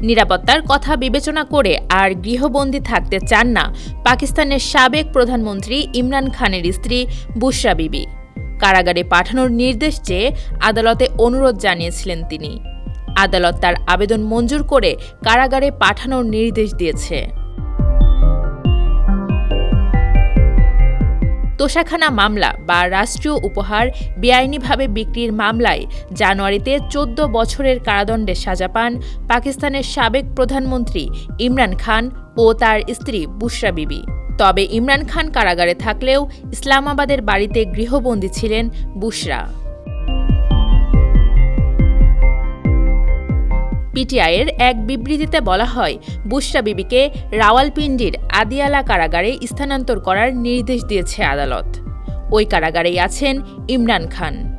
নিরাপত্তার কথা বিবেচনা করে আর গৃহবন্দী থাকতে চান না পাকিস্তানের সাবেক প্রধানমন্ত্রী ইমরান খানের স্ত্রী বুশরা বিবি। কারাগারে পাঠানোর নির্দেশ চেয়ে আদালতে অনুরোধ জানিয়েছিলেন তিনি। আদালত তার আবেদন মঞ্জুর করে কারাগারে পাঠানোর নির্দেশ দিয়েছে। তোষাখানা মামলা বা রাষ্ট্রীয় উপহার বেআইনিভাবে বিক্রির মামলায় জানুয়ারিতে চোদ্দ বছরের কারাদণ্ডে সাজা পান পাকিস্তানের সাবেক প্রধানমন্ত্রী ইমরান খান ও তার স্ত্রী বুশরা বিবি। তবে ইমরান খান কারাগারে থাকলেও ইসলামাবাদের বাড়িতে গৃহবন্দী ছিলেন বুশরা। পিটিআইয়ের এক বিবৃতিতে বলা হয় বুশরা বিবিকে রাওয়ালপিন্ডির আদিয়ালা কারাগারে স্থানান্তর করার নির্দেশ দিয়েছে আদালত। ওই কারাগারেই আছেন ইমরান খান।